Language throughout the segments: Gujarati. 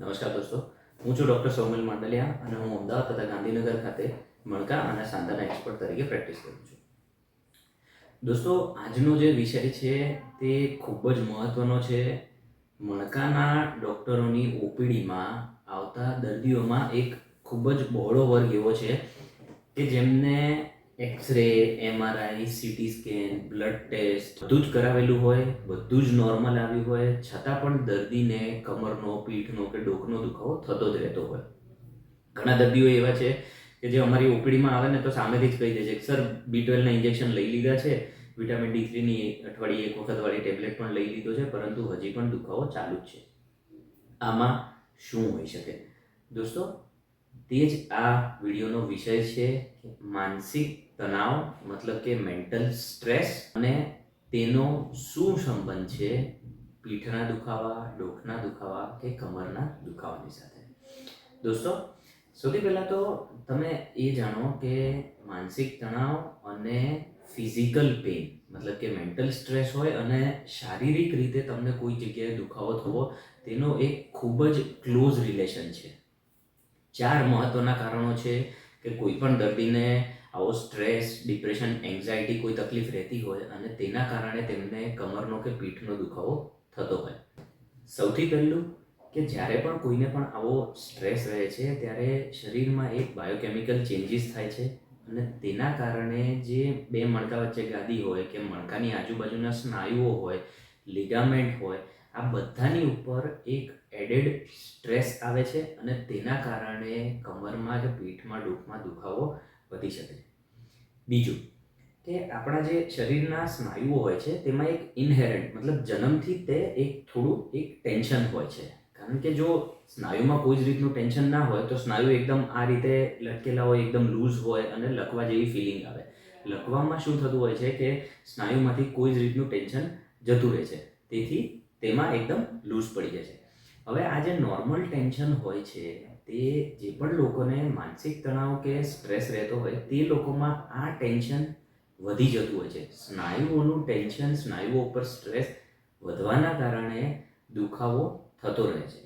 નમસ્કાર દોસ્તો. હું છું ડૉક્ટર સૌમિલ માંડલિયા અને હું અમદાવાદ તથા ગાંધીનગર ખાતે મણકા અને સાંધાના એક્સપર્ટ તરીકે પ્રેક્ટિસ કરું છું. દોસ્તો, આજનો જે વિષય છે તે ખૂબ જ મહત્ત્વનો છે. મણકાના ડૉક્ટરોની ઓપીડીમાં આવતા દર્દીઓમાં એક ખૂબ જ બહોળો વર્ગ એવો છે કે જેમને X ray MRI CT scan blood test બધું જ કરાવેલું હોય, બધું જ નોર્મલ આવ્યું હોય, છતાં પણ દર્દીને કમરનો, પીઠનો કે ડોકનો દુખાવો થતો જ રહેતો હોય. ઘણા દર્દીઓ એવા છે કે જે અમારી ઓપીડીમાં આવે ને તો સામેથી જ કહી દે છે કે, સર બી ટ્વેલ્વના ઇન્જેક્શન લઈ લીધા છે વિટામિન ડી થ્રીની અઠવાડિયે એક વખત વાળી ટેબ્લેટ પણ લઈ લીધો છે, પરંતુ હજી પણ દુખાવો ચાલુ જ છે. આમાં શું હોઈ શકે? દોસ્તો તે જ આ વિડીયોનો વિષય છે માનસિક તણાવ, મતલબ કે મેન્ટલ સ્ટ્રેસ અને તેનો શું સંબંધ છે પીઠના દુખાવા, ડોકના દુખાવા કે કમરના દુખાવાની સાથે. દોસ્તો, સૌથી પહેલાં તો તમે એ જાણો કે માનસિક તણાવ અને ફિઝિકલ પેઇન, મતલબ કે મેન્ટલ સ્ટ્રેસ હોય અને શારીરિક રીતે તમને કોઈ જગ્યાએ દુખાવો થવો, તેનો એક ખૂબ જ ક્લોઝ રિલેશન છે. ચાર મહત્ત્વના કારણો છે કે કોઈ પણ દર્દીને આવો સ્ટ્રેસ, ડિપ્રેશન, એન્ઝાયટી કોઈ તકલીફ રહેતી હોય અને તેના કારણે તેમને કમરનો કે પીઠનો દુખાવો થતો હોય. સૌથી પહેલું કે જ્યારે પણ કોઈને પણ આવો સ્ટ્રેસ રહે છે, ત્યારે શરીરમાં એક બાયોકેમિકલ ચેન્જીસ થાય છે અને તેના કારણે જે બે મણકા વચ્ચે ગાદી હોય કે મણકાની આજુબાજુના સ્નાયુઓ હોય, લિગામેન્ટ હોય, આ બધાની ઉપર એક એડેડ સ્ટ્રેસ આવે છે અને તેના કારણે કમરમાં કે પીઠમાં ડૂકમાં દુખાવો વધી શકે છે. બીજું કે આપણા જે શરીરના સ્નાયુઓ હોય છે, તેમાં એક ઇનહેરન્ટ મતલબ જન્મથી તે એક થોડું એક ટેન્શન હોય છે. કારણ કે જો સ્નાયુમાં કોઈ જ રીતનું ટેન્શન ના હોય, તો સ્નાયુ એકદમ આ રીતે લટકેલા હોય, એકદમ લૂઝ હોય અને લકવા જેવી ફિલિંગ આવે. લકવામાં શું થતું હોય છે કે સ્નાયુમાંથી કોઈ જ રીતનું ટેન્શન જતું રહે છે. તેથી તેમાં એકદમ લૂઝ પડી જાય છે. હવે આ જે નોર્મલ ટેન્શન હોય છે, તે જે પણ લોકોને માનસિક તણાવ કે સ્ટ્રેસ રહેતો હોય, તે લોકોમાં આ ટેન્શન વધી જતું હોય છે. સ્નાયુઓનું ટેન્શન સ્નાયુઓ ઉપર સ્ટ્રેસ વધવાના કારણે દુખાવો થતો રહે છે.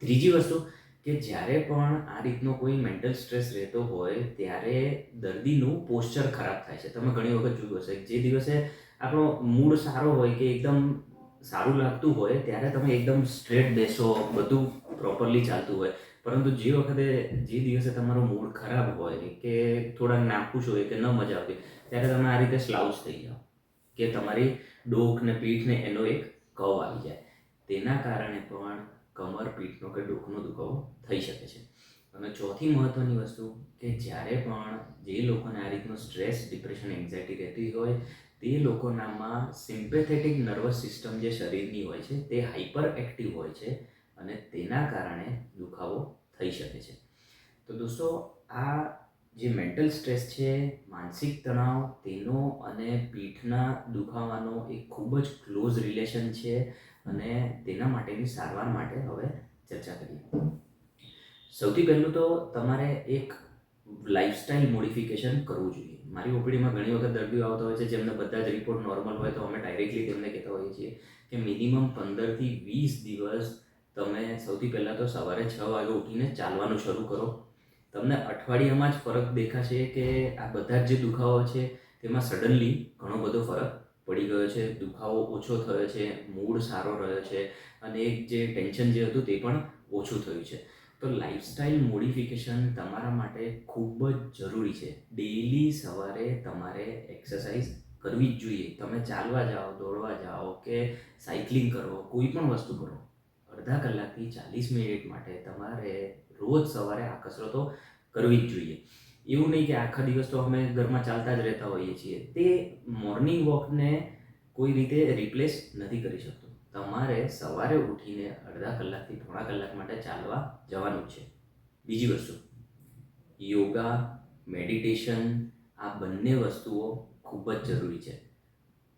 ત્રીજી વસ્તુ કે જ્યારે પણ આ રીતનો કોઈ મેન્ટલ સ્ટ્રેસ રહેતો હોય, ત્યારે દર્દીનું પોસ્ચર ખરાબ થાય છે. તમે ઘણી વખત જોયું હશે જે દિવસે આપણો મૂડ સારો હોય કે એકદમ સારું લાગતું હોય ત્યારે તમે એકદમ સ્ટ્રેટ બેસો, બધું પ્રોપરલી ચાલતું હોય. પરંતુ જે વખતે, જે દિવસે તમારો મૂડ ખરાબ હોય કે થોડા નાખુશ હોય કે ન મજા આવતી, ત્યારે તમે આ રીતે સ્લાઉસ થઈ જાઓ. કે તમારી ડોક ને પીઠને એનો એક કવ આવી જાય. તેના કારણે પણ કમર પીઠનો કે ડોકનો દુખાવો થઈ શકે છે. અને ચોથી મહત્ત્વની વસ્તુ કે જ્યારે પણ જે લોકોને આ રીતનો સ્ટ્રેસ ડિપ્રેશન એન્ઝાયટી રહેતી હોય તે લોકોનામાં સિમ્પેથેટિક નર્વસ સિસ્ટમ જે શરીરની હોય છે, તે હાઇપર એક્ટિવ હોય છે અને તેના કારણે દુખાવો થઈ શકે છે. તો દોસ્તો, આ જે મેન્ટલ સ્ટ્રેસ છે, માનસિક તણાવ, તેનો અને પીઠના દુખાવાનો એક ખૂબ જ ક્લોઝ રિલેશન છે અને તેના માટેની સારવાર માટે હવે ચર્ચા કરીએ. સૌથી પહેલું તો તમારે એક લાઇફસ્ટાઇલ મોડિફિકેશન કરવું જોઈએ. મારી ઓપીડીમાં ઘણી વખત દર્દીઓ આવતા હોય છે જેમને બધા જ રિપોર્ટ નોર્મલ હોય તો અમે ડાયરેક્ટલી તેમને કહેતા હોઈએ છીએ કે મિનિમમ પંદરથી વીસ દિવસ તમે સૌથી પહેલાં તો સવારે છ વાગે ઉઠીને ચાલવાનું શરૂ કરો. તમને અઠવાડિયામાં જ ફરક દેખાશે કે આ બધા જ જે દુખાવો છે, તેમાં સડનલી ઘણો બધો ફરક પડી ગયો છે. દુખાવો ઓછો થયો છે, મૂડ સારો રહ્યો છે અને એક જે ટેન્શન જે હતું તે પણ ઓછું થયું છે. તો લાઈફસ્ટાઈલ મોડિફિકેશન તમારા માટે ખૂબ જ જરૂરી છે. ડેઈલી સવારે તમારે એક્સરસાઇઝ કરવી જ જોઈએ. તમે ચાલવા જાઓ, દોડવા જાઓ કે સાયકલિંગ કરો, કોઈ પણ વસ્તુ કરો, અડધા કલાકથી ચાલીસ મિનિટ માટે તમારે રોજ સવારે આ કસરતો કરવી જ જોઈએ. એવું નહીં કે આખા દિવસ તો અમે ઘરમાં ચાલતા જ રહેતા હોઈએ છીએ. તે મોર્નિંગ વોકને કોઈ રીતે રિપ્લેસ નથી કરી શકતું. તમારે સવારે ઉઠીને અડધા કલાકથી થોડા કલાક માટે ચાલવા જવાનું છે. બીજી વસ્તુ, યોગા, મેડિટેશન, આ બંને વસ્તુઓ ખૂબ જ જરૂરી છે.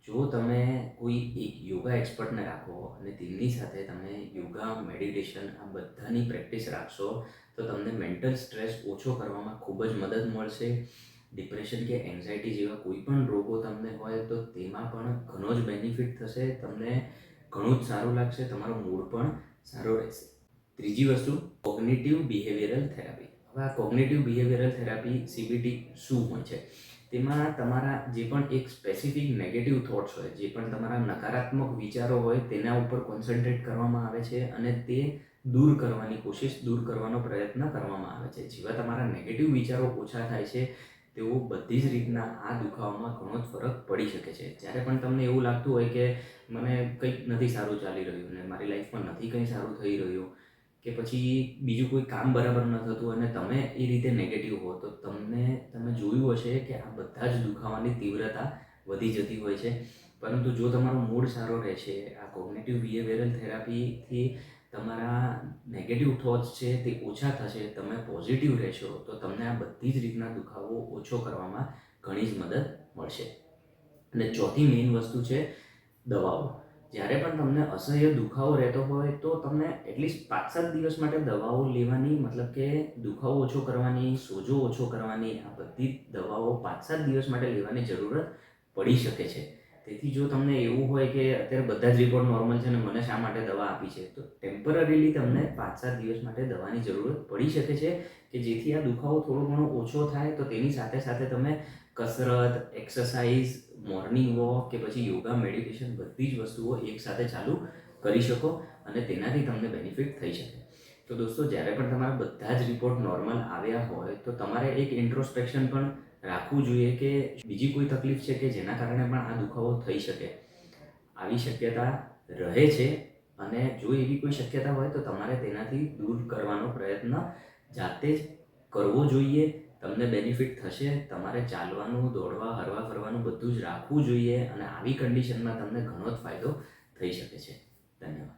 જો તમે કોઈ એક યોગા એક્સપર્ટને રાખો અને તેમની સાથે તમે યોગા, મેડિટેશન આ બધાની પ્રેક્ટિસ રાખશો, તો તમને મેન્ટલ સ્ટ્રેસ ઓછો કરવામાં ખૂબ જ મદદ મળશે. ડિપ્રેશન કે એન્ઝાયટી જેવા કોઈ પણ રોગો તમને હોય તો તેમાં પણ ઘણો જ બેનિફિટ થશે. તમને ઘણું જ સારું લાગશે, તમારો મૂડ પણ સારો રહેશે. ત્રીજી વસ્તુ કોગ્નેટિવ બિહેવિયરલ થેરાપી હવે આ કોગ્નેટિવ બિહેવિયરલ થેરાપી સીબીટી શું હોય છે? તેમાં તમારા જે પણ એક સ્પેસિફિક નેગેટિવ થોટ્સ હોય, જે પણ તમારા નકારાત્મક વિચારો હોય, તેના ઉપર કોન્સન્ટ્રેટ કરવામાં આવે છે અને તે દૂર કરવાની કોશિશ દૂર કરવાનો પ્રયત્ન કરવામાં આવે છે. જેવા તમારા નેગેટિવ વિચારો ઓછા થાય છે તેઓ બધી જ રીતના આ દુખાવામાં ઘણો જ ફરક પડી શકે છે. જ્યારે પણ તમને એવું લાગતું હોય કે મને કંઈક નથી સારું ચાલી રહ્યું ને મારી લાઈફમાં નથી કંઈ સારું થઈ રહ્યું, કે પછી બીજું કોઈ કામ બરાબર ન થતું અને તમે એ રીતે નેગેટિવ હો, તો તમને, તમે જોયું હશે કે આ બધા જ દુખાવાની તીવ્રતા વધી જતી હોય છે. પરંતુ જો તમારો મૂડ સારો રહેશે, આ કોગ્નેટિવ બિહેવિયરલ થેરાપીથી તમારા નેગેટિવ થોટ્સ છે તે ઓછા થશે, તમે પોઝિટિવ રહેશો, તો તમને આ બધી જ રીતના દુખાવો ઓછો કરવામાં ઘણી જ મદદ મળશે. અને ચોથી મેઇન વસ્તુ છે દવાઓ. જ્યારે પણ તમને અસહ્ય દુખાવો રહેતો હોય, તો તમને એટલીસ્ટ પાંચ સાત દિવસ માટે દવાઓ લેવાની, મતલબ કે દુખાવો ઓછો કરવાની, સોજો ઓછો કરવાની, આ બધી દવાઓ પાંચ સાત દિવસ માટે લેવાની જરૂરત પડી શકે છે. તેથી જો તમને એવું હોય કે અત્યારે બધા જ રિપોર્ટ નોર્મલ છે અને મને શા માટે દવા આપી છે, તો ટેમ્પરરીલી તમને પાંચ સાત દિવસ માટે દવાની જરૂરત પડી શકે છે કે જેથી આ દુખાવો થોડો ઘણો ઓછો થાય, તો તેની સાથે સાથે તમે કસરત એક્સરસાઇઝ મોર્નિંગ વોક કે પછી યોગા મેડિટેશન બધી જ વસ્તુઓ એકસાથે ચાલુ કરી શકો અને તેનાથી તમને બેનિફિટ થઈ શકે. તો દોસ્તો, જ્યારે પણ તમારા બધા જ રિપોર્ટ નોર્મલ આવ્યા હોય, તો તમારે એક ઇન્ટ્રોસ્પેક્શન પણ રાખવું જોઈએ કે બીજી કોઈ તકલીફ છે કે જેના કારણે પણ આ દુખાવો થઈ શકે. આવી શક્યતા રહે છે અને જો એવી કોઈ શક્યતા હોય તો તમારે તેનાથી દૂર કરવાનો પ્રયત્ન જાતે જ કરવો જોઈએ. તમને બેનિફિટ થશે, તમારે ચાલવાનું, દોડવા, હરવા ફરવાનું બધું જ રાખવું જોઈએ અને આવી કન્ડિશનમાં તમને ઘણો જ ફાયદો થઈ શકે છે. ધન્યવાદ.